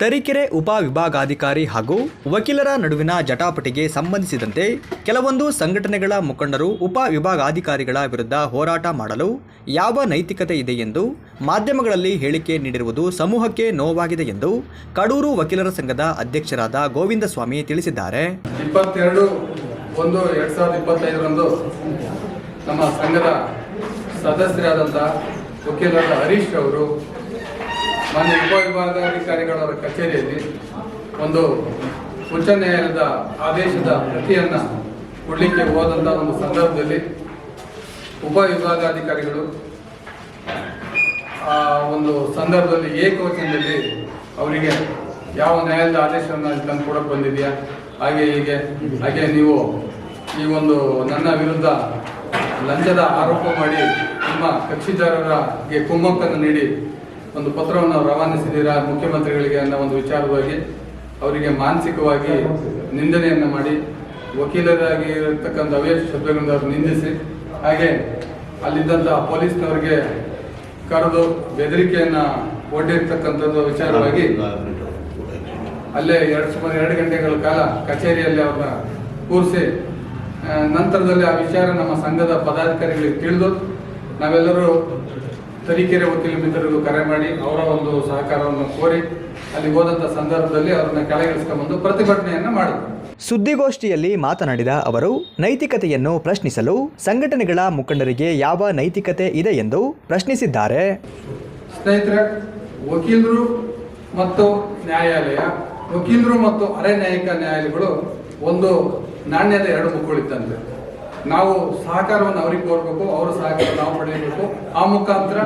ತರೀಕೆರೆ ಉಪವಿಭಾಗಾಧಿಕಾರಿ ಹಾಗೂ ವಕೀಲರ ನಡುವಿನ ಜಟಾಪಟಿಗೆ ಸಂಬಂಧಿಸಿದಂತೆ ಕೆಲವೊಂದು ಸಂಘಟನೆಗಳ ಮುಖಂಡರು ಉಪವಿಭಾಗಾಧಿಕಾರಿಗಳ ವಿರುದ್ಧ ಹೋರಾಟ ಮಾಡಲು ಯಾವ ನೈತಿಕತೆ ಇದೆ ಎಂದು ಮಾಧ್ಯಮಗಳಲ್ಲಿ ಹೇಳಿಕೆ ನೀಡಿರುವುದು ಸಮೂಹಕ್ಕೆ ನೋವಾಗಿದೆ ಎಂದು ಕಡೂರು ವಕೀಲರ ಸಂಘದ ಅಧ್ಯಕ್ಷರಾದ ಗೋವಿಂದ ಸ್ವಾಮಿ ತಿಳಿಸಿದ್ದಾರೆ. ಇಪ್ಪತ್ತೆರಡು ಒಂದು ಎರಡು ಸಾವಿರದ ಇಪ್ಪತ್ತೈದರಂದು ನಮ್ಮ ಸಂಘದ ವಕೀಲರ ಹರೀಶ್ ಅವರು ಮಾನ್ಯ ಉಪವಿಭಾಗಾಧಿಕಾರಿಗಳವರ ಕಚೇರಿಯಲ್ಲಿ ಒಂದು ಉಚ್ಚ ನ್ಯಾಯಾಲಯದ ಆದೇಶದ ಪ್ರತಿಯನ್ನು ಕೊಡಲಿಕ್ಕೆ ಹೋದಂಥ ಒಂದು ಸಂದರ್ಭದಲ್ಲಿ ಉಪವಿಭಾಗಾಧಿಕಾರಿಗಳು ಆ ಒಂದು ಸಂದರ್ಭದಲ್ಲಿ ಏಕವಚನದಲ್ಲಿ ಅವರಿಗೆ ಯಾವ ನ್ಯಾಯಾಲಯದ ಆದೇಶವನ್ನು ತಂದು ಕೂಡ ಬಂದಿದೆಯಾ? ಹಾಗೆ ಹೀಗೆ. ಹಾಗೆ ನೀವು ಈ ಒಂದು ನನ್ನ ವಿರುದ್ಧ ಲಂಚದ ಆರೋಪ ಮಾಡಿ ನಿಮ್ಮ ಕಕ್ಷಿದಾರರಿಗೆ ಕುಮ್ಮಕ್ಕನ್ನು ನೀಡಿ ಒಂದು ಪತ್ರವನ್ನು ರವಾನಿಸಿದ್ದೀರಾ, ಮುಖ್ಯಮಂತ್ರಿಗಳಿಗೆ ಅನ್ನೋ ಒಂದು ವಿಚಾರವಾಗಿ ಅವರಿಗೆ ಮಾನಸಿಕವಾಗಿ ನಿಂದನೆಯನ್ನು ಮಾಡಿ, ವಕೀಲರಾಗಿ ಇರತಕ್ಕಂಥ ಅವೇಶ್ ಶಬ್ದಗಳಿಂದ ಅವರು ನಿಂದಿಸಿ, ಹಾಗೆ ಅಲ್ಲಿದ್ದಂಥ ಪೊಲೀಸ್ನವರಿಗೆ ಕರೆದು ಬೆದರಿಕೆಯನ್ನ ಒಡ್ಡಿರ್ತಕ್ಕಂಥದ್ದು ವಿಚಾರವಾಗಿ ಅಲ್ಲೇ ಎರಡು ಸುಮಾರು ಎರಡು ಗಂಟೆಗಳ ಕಾಲ ಕಚೇರಿಯಲ್ಲಿ ಅವ್ರನ್ನ ಕೂರಿಸಿ ನಂತರದಲ್ಲಿ ಆ ವಿಚಾರ ನಮ್ಮ ಸಂಘದ ಪದಾಧಿಕಾರಿಗಳಿಗೆ ತಿಳಿದು, ನಾವೆಲ್ಲರೂ ತರೀಕೆರೆ ವಕೀಲ ಮಿತ್ರರಿಗೂ ಕರೆ ಮಾಡಿ ಅವರ ಒಂದು ಸಹಕಾರವನ್ನು ಕೋರಿ ಅಲ್ಲಿ ಹೋದಂಥ ಸಂದರ್ಭದಲ್ಲಿ ಅವ್ರನ್ನ ಕೆಳಗಿಳಿಸ್ಕೊಂಡ್ಬಂದು ಪ್ರತಿಭಟನೆಯನ್ನ ಮಾಡಿದ್ರು. ಸುದ್ದಿಗೋಷ್ಠಿಯಲ್ಲಿ ಮಾತನಾಡಿದ ಅವರು ನೈತಿಕತೆಯನ್ನು ಪ್ರಶ್ನಿಸಲು ಸಂಘಟನೆಗಳ ಮುಖಂಡರಿಗೆ ಯಾವ ನೈತಿಕತೆ ಇದೆ ಎಂದು ಪ್ರಶ್ನಿಸಿದ್ದಾರೆ. ಸ್ನೇಹಿತರೆ ವಕೀಲರು ಮತ್ತು ನ್ಯಾಯಾಲಯ ವಕೀಲರು ಮತ್ತು ಅರೆ ನ್ಯಾಯಿಕ ನ್ಯಾಯಾಲಯಗಳು ಒಂದು ನಾಣ್ಯದ ಎರಡು ಮುಖಗಳಿದ್ದಂತೆ ನಾವು ಸಹಕಾರವನ್ನು ಅವರಿಗೆ ಕೋರಬೇಕು, ಅವರು ಸಹಕಾರ ನಾವು ಪಡೆಯಬೇಕು. ಆ ಮುಖಾಂತರ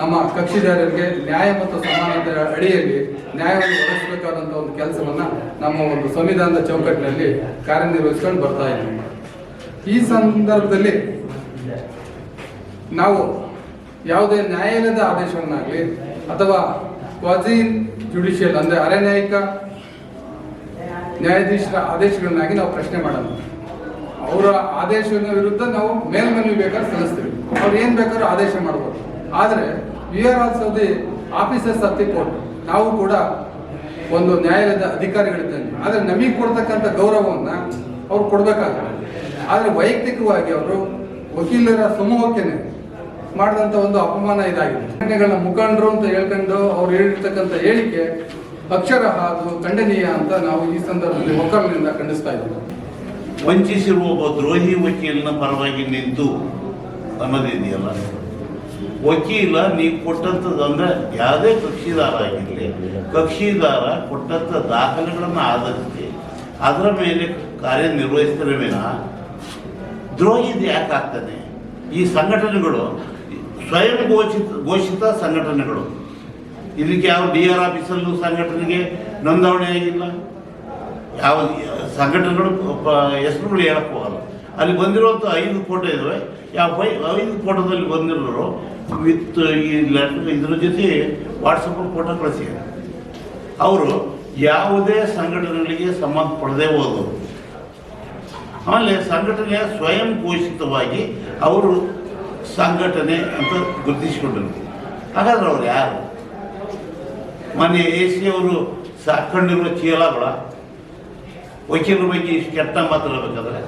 ನಮ್ಮ ಕಕ್ಷಿದಾರರಿಗೆ ನ್ಯಾಯ ಮತ್ತು ಸಮಾನತೆ ಅಡಿಯಲ್ಲಿ ನ್ಯಾಯವನ್ನು ಒದಗಿಸಬೇಕಾದಂಥ ಒಂದು ಕೆಲಸವನ್ನ ನಮ್ಮ ಒಂದು ಸಂವಿಧಾನದ ಚೌಕಟ್ಟಿನಲ್ಲಿ ಕಾರ್ಯನಿರ್ವಹಿಸ್ಕೊಂಡು ಬರ್ತಾ ಇದ್ದೀವಿ. ಈ ಸಂದರ್ಭದಲ್ಲಿ ನಾವು ಯಾವುದೇ ನ್ಯಾಯಾಲಯದ ಆದೇಶವನ್ನಾಗಲಿ ಅಥವಾ ಕ್ವಾಜಿ ಜುಡಿಷಿಯಲ್ ಅಂದರೆ ಅರೆ ನ್ಯಾಯಿಕ ನ್ಯಾಯಾಧೀಶರ ಆದೇಶಗಳನ್ನಾಗಿ ನಾವು ಪ್ರಶ್ನೆ ಮಾಡೋಣ. ಅವರ ಆದೇಶದ ವಿರುದ್ಧ ನಾವು ಮೇಲ್ಮನವಿ ಬೇಕಾದ್ರೆ ಸಲ್ಲಿಸ್ತೀವಿ. ಅವ್ರು ಏನು ಬೇಕಾದ್ರೂ ಆದೇಶ ಮಾಡ್ಬೋದು. ಆದರೆ we are also the officers of the court. ನಾವು ಕೂಡ ಒಂದು ನ್ಯಾಯಾಲಯದ ಅಧಿಕಾರಿಗಳಿದ್ದೇನೆ ಆದರೆ ನಮಗೆ ಕೊಡ್ತಕ್ಕಂಥ ಗೌರವವನ್ನು ಅವ್ರು ಕೊಡಬೇಕಾಗುತ್ತೆ ಆದರೆ ವೈಯಕ್ತಿಕವಾಗಿ ಅವರು ವಕೀಲರ ಸಮೂಹಕ್ಕೇನೆ ಮಾಡಿದಂಥ ಒಂದು ಅಪಮಾನ ಇದಾಗಿದೆ. ಮುಖಂಡರು ಅಂತ ಹೇಳ್ಕೊಂಡು ಅವ್ರು ಹೇಳಿರ್ತಕ್ಕಂಥ ಹೇಳಿಕೆ ಅಕ್ಷರ ಅದು ಖಂಡನೀಯ ಅಂತ ನಾವು ಈ ಸಂದರ್ಭದಲ್ಲಿ ಒಕ್ಕಲಿನಿಂದ ಖಂಡಿಸ್ತಾ ಇದ್ದೀವಿ. ವಂಚಿಸಿರುವ ಒಬ್ಬ ದ್ರೋಹಿ ವಕೀಲನ ಪರವಾಗಿ ನಿಂತು ಅನ್ನೋದಿದೆಯಲ್ಲ ವಕೀಲ ನೀವು ಕೊಟ್ಟಂಥದ್ದು ಅಂದರೆ ಯಾವುದೇ ಕಕ್ಷಿದಾರ ಆಗಿರಲಿ, ಕಕ್ಷಿದಾರ ಕೊಟ್ಟಂಥ ದಾಖಲೆಗಳನ್ನು ಆಧರಿಸಿ ಅದರ ಮೇಲೆ ಕಾರ್ಯನಿರ್ವಹಿಸಿದ ವಿನ ದ್ರೋಹಿದು ಯಾಕೆ ಈ ಸಂಘಟನೆಗಳು, ಸ್ವಯಂ ಘೋಷಿತ ಘೋಷಿತ ಸಂಘಟನೆಗಳು. ಇದಕ್ಕೆ ಯಾವ ಡಿ ಆರ್ ಆಫೀಸಲ್ಲೂ ಸಂಘಟನೆಗೆ ನೋಂದಣಿ ಆಗಿಲ್ಲ. ಯಾವ ಸಂಘಟನೆಗಳು ಹೆಸರುಗಳು ಹೇಳಕ್ ಹೋಗಲ್ಲ. ಅಲ್ಲಿ ಬಂದಿರುವಂಥ ಐದು ಫೋಟೋ ಇದಾವೆ. ಯಾವ ಬೈ ಐದು ಫೋಟೋದಲ್ಲಿ ಬಂದಿರೋರು ವಿತ್ ಈ ಲೆಟರ್ ಇದ್ರ ಜೊತೆ ವಾಟ್ಸಪ್ಪಲ್ಲಿ ಫೋಟೋ ಕಳಿಸಿದ್ದಾರೆ ಅವರು ಯಾವುದೇ ಸಂಘಟನೆಗಳಿಗೆ ಸಂಬಂಧಪಡದೇ ಹೋದವರು. ಆಮೇಲೆ ಸಂಘಟನೆ ಸ್ವಯಂ ಘೋಷಿತವಾಗಿ ಅವರು ಸಂಘಟನೆ ಅಂತ ಗುರುತಿಸಿಕೊಂಡರು. ಹಾಗಾದ್ರೆ ಅವ್ರು ಯಾರು? ಮೊನ್ನೆ ಎ ಸಿ ಅವರು ಸಾಕೊಂಡಿರುವ ಚೀಲಗಳ ವಕೀಲರ ಬಗ್ಗೆ ಇಷ್ಟು ಕೆಟ್ಟ ಮಾತಾಡಬೇಕಾದ್ರೆ?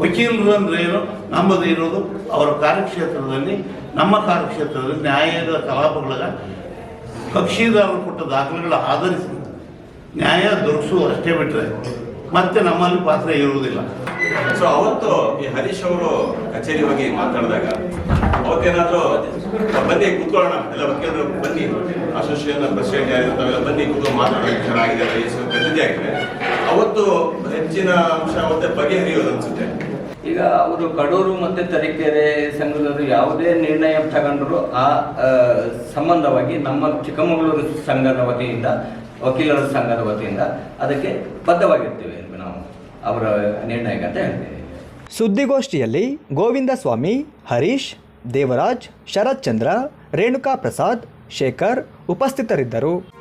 ವಕೀಲರು ಅಂದ್ರೆ ಏನು? ನಮ್ಮದು ಇರೋದು ಅವರ ಕಾರ್ಯಕ್ಷೇತ್ರದಲ್ಲಿ, ನಮ್ಮ ಕಾರ್ಯಕ್ಷೇತ್ರದಲ್ಲಿ ನ್ಯಾಯದ ಕಲಾಪಗಳಿಗೆ ಕಕ್ಷಿದಾರರು ಕೊಟ್ಟ ದಾಖಲೆಗಳ ಆಧರಿಸಿ ನ್ಯಾಯ ದೊರಕಿಸುವ ಅಷ್ಟೇ ಬಿಟ್ಟರೆ ಮತ್ತೆ ನಮ್ಮಲ್ಲಿ ಪಾತ್ರ ಇರುವುದಿಲ್ಲ. ಸೊ ಅವತ್ತು ಈ ಹರೀಶ್ ಅವರು ಕಚೇರಿ ಹೋಗಿ ಮಾತಾಡಿದಾಗ ಅವತ್ತೇನಾದ್ರು ಬನ್ನಿ ಕೂತ್ಕೊಳ್ಳೋಣ. ಎಲ್ಲ ವಕೀಲರು ಬನ್ನಿ. ಅಸೋಸಿಯೇಷನ್ ಪ್ರೆಸಿಡೆಂಟ್ ಯಾರಿರ್ತಾವೆಲ್ಲ ಬನ್ನಿ ಕೂತ್ಕೊಂಡು ಮಾತಾಡೋದು ಚೆನ್ನಾಗಿದೆ ಆಗಿದೆ ಗದ್ದೆ ಆಗಿದೆ ಅವತ್ತು ಹೆಚ್ಚಿನ ಅಂಶ ಅವತ್ತೇ ಬಗೆಹರಿಯೋದು ಅನ್ಸುತ್ತೆ. ಈಗ ಅವರು ಕಡೂರು ಮತ್ತೆ ತರೀಕೆರೆ ಸಂಘದವರು ಯಾವುದೇ ನಿರ್ಣಯ ತಗೊಂಡ್ರು ಆ, ಸಂಬಂಧವಾಗಿ ನಮ್ಮ ಚಿಕ್ಕಮಗಳೂರು ಸಂಘದ ವತಿಯಿಂದ ವಕೀಲರ ಸಂಘದ ವತಿಯಿಂದ ಅದಕ್ಕೆ ಬದ್ಧವಾಗಿರ್ತೀವಿ ನಾವು. ಅವರ ನಿರ್ಣಯಕ್ಕೆ ಅಂತ. ಸುದ್ದಿಗೋಷ್ಠಿಯಲ್ಲಿ ಗೋವಿಂದಸ್ವಾಮಿ ಹರೀಶ್ ದೇವರಾಜ್ ಶರತ್ ಚಂದ್ರ ರೇಣುಕಾ ಪ್ರಸಾದ್ ಶೇಖರ್ ಉಪಸ್ಥಿತರಿದ್ದರು.